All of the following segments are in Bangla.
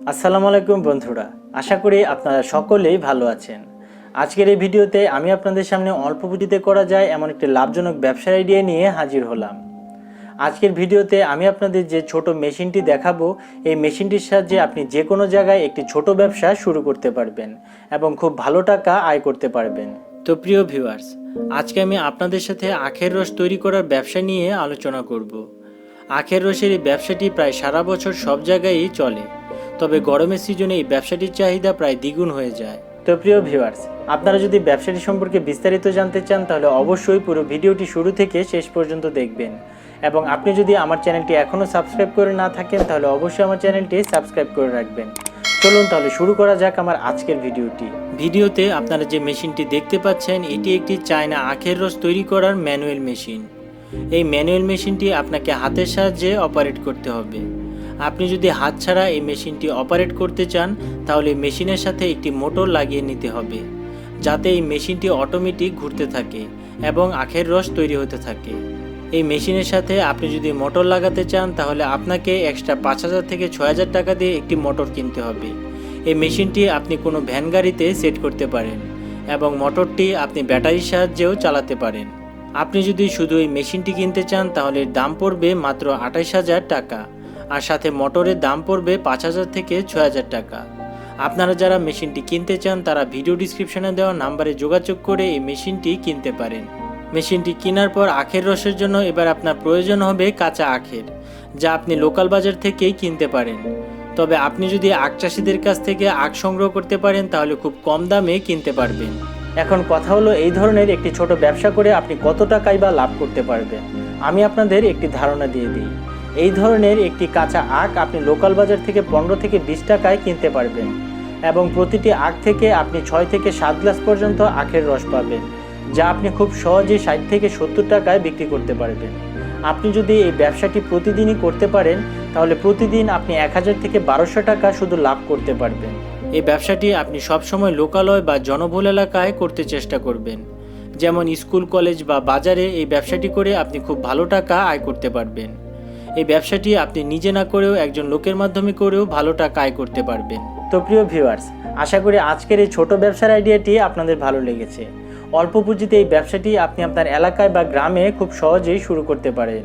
আসসালামু আলাইকুম বন্ধুরা, আশা করি আপনারা সকলেই ভালো আছেন। আজকের এই ভিডিওতে আমি আপনাদের সামনে অল্প পুঁজিতে করা যায় এমন একটি লাভজনক ব্যবসার আইডিয়া নিয়ে হাজির হলাম। আজকের ভিডিওতে আমি আপনাদের যে ছোট মেশিনটি দেখাবো, এই মেশিনটির সাহায্যে আপনি যে কোনো জায়গায় একটি ছোট ব্যবসা শুরু করতে পারবেন এবং খুব ভালো টাকা আয় করতে পারবেন। তো প্রিয় ভিউয়ার্স আজকে আমি আপনাদের সাথে আখের রস তৈরি করার ব্যবসা নিয়ে আলোচনা করব। আখের রসের এই ব্যবসাটি প্রায় সারা বছর সব জায়গায়ই চলে। তবে গরমের সিজনে এই ব্যবসাটির চাহিদা প্রায় দ্বিগুণ হয়ে যায়। তো প্রিয় ভিউয়ার্স আপনারা যদি ব্যবসাটি সম্পর্কে বিস্তারিত জানতে চান তাহলে অবশ্যই পুরো ভিডিওটি শুরু থেকে শেষ পর্যন্ত দেখবেন। এবং আপনি যদি আমার চ্যানেলটি এখনও সাবস্ক্রাইব করে না থাকেন তাহলে অবশ্যই আমার চ্যানেলটি সাবস্ক্রাইব করে রাখবেন। চলুন তাহলে শুরু করা যাক আমার আজকের ভিডিওটি। ভিডিওতে আপনারা যে মেশিনটি দেখতে পাচ্ছেন এটি একটি চায়না আখের রস তৈরি করার ম্যানুয়াল মেশিন। এই ম্যানুয়াল মেশিনটি আপনাকে হাতের সাহায্যে অপারেট করতে হবে। আপনি যদি হাত ছাড়া এই মেশিনটি অপারেট করতে চান, তাহলে মেশিনের সাথে একটি মোটর লাগিয়ে নিতে হবে, যাতে এই মেশিনটি অটোমেটিক ঘুরতে থাকে এবং আখের রস তৈরি হতে থাকে। এই মেশিনের সাথে আপনি যদি মোটর লাগাতে চান, তাহলে আপনাকে এক্সট্রা পাঁচ হাজার থেকে ছয় হাজার টাকা দিয়ে একটি মোটর কিনতে হবে। এই মেশিনটি আপনি কোনো ভ্যান গাড়িতে সেট করতে পারেন এবং মোটরটি আপনি ব্যাটারির সাহায্যেও চালাতে পারেন। আপনি যদি শুধু এই মেশিনটি কিনতে চান, তাহলে দাম পড়বে মাত্র আঠাশ হাজার টাকা। আর সাথে মোটরের দাম পড়বে পাঁচ হাজার থেকে ছয় হাজার টাকা। আপনারা যারা মেশিনটি কিনতে চান, তারা ভিডিও ডিসক্রিপশনে দেওয়া নাম্বারে যোগাযোগ করে এই মেশিনটি কিনতে পারেন। মেশিনটি কেনার পর আখের রসের জন্য এবার আপনার প্রয়োজন হবে কাঁচা আখের, যা আপনি লোকাল বাজার থেকেই কিনতে পারেন। তবে আপনি যদি আখ চাষিদের কাছ থেকে আখ সংগ্রহ করতে পারেন, তাহলে খুব কম দামে কিনতে পারবেন। এখন কথা হলো এই ধরনের একটি ছোট ব্যবসা করে আপনি কত টাকাই বা লাভ করতে পারবেন। আমি আপনাদের একটি ধারণা দিয়ে দিই। এই ধরনের একটি কাঁচা আখ আপনি লোকাল বাজার থেকে পনেরো থেকে বিশ টাকায় কিনতে পারবেন এবং প্রতিটি আখ থেকে আপনি ছয় থেকে সাত গ্লাস পর্যন্ত আখের রস পাবেন, যা আপনি খুব সহজেই ষাট থেকে সত্তর টাকায় বিক্রি করতে পারবেন। আপনি যদি এই ব্যবসাটি প্রতিদিনই করতে পারেন, তাহলে প্রতিদিন আপনি এক হাজার থেকে বারোশো টাকা শুধু লাভ করতে পারবেন। এই ব্যবসাটি আপনি সবসময় লোকালয় বা জনবহুল এলাকায় করতে চেষ্টা করবেন। যেমন স্কুল, কলেজ বা বাজারে এই ব্যবসাটি করে আপনি খুব ভালো টাকা আয় করতে পারবেন। এই ব্যবসাটি আপনি নিজে না করেও একজন লোকের মাধ্যমে করেও ভালো টাকা আয় করতে পারবেন। তো প্রিয় ভিউয়ার্স, আশা করি আজকের এই ছোট ব্যবসার আইডিয়াটি আপনাদের ভালো লেগেছে। অল্প পুঁজিতে এই ব্যবসাটি আপনি আপনার এলাকায় বা গ্রামে খুব সহজেই শুরু করতে পারেন।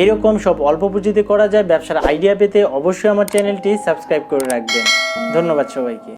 এইরকম সব অল্প পুঁজিতে করা যায় ব্যবসার আইডিয়া পেতে অবশ্যই আমার চ্যানেলটি সাবস্ক্রাইব করে রাখবেন। ধন্যবাদ সবাইকে।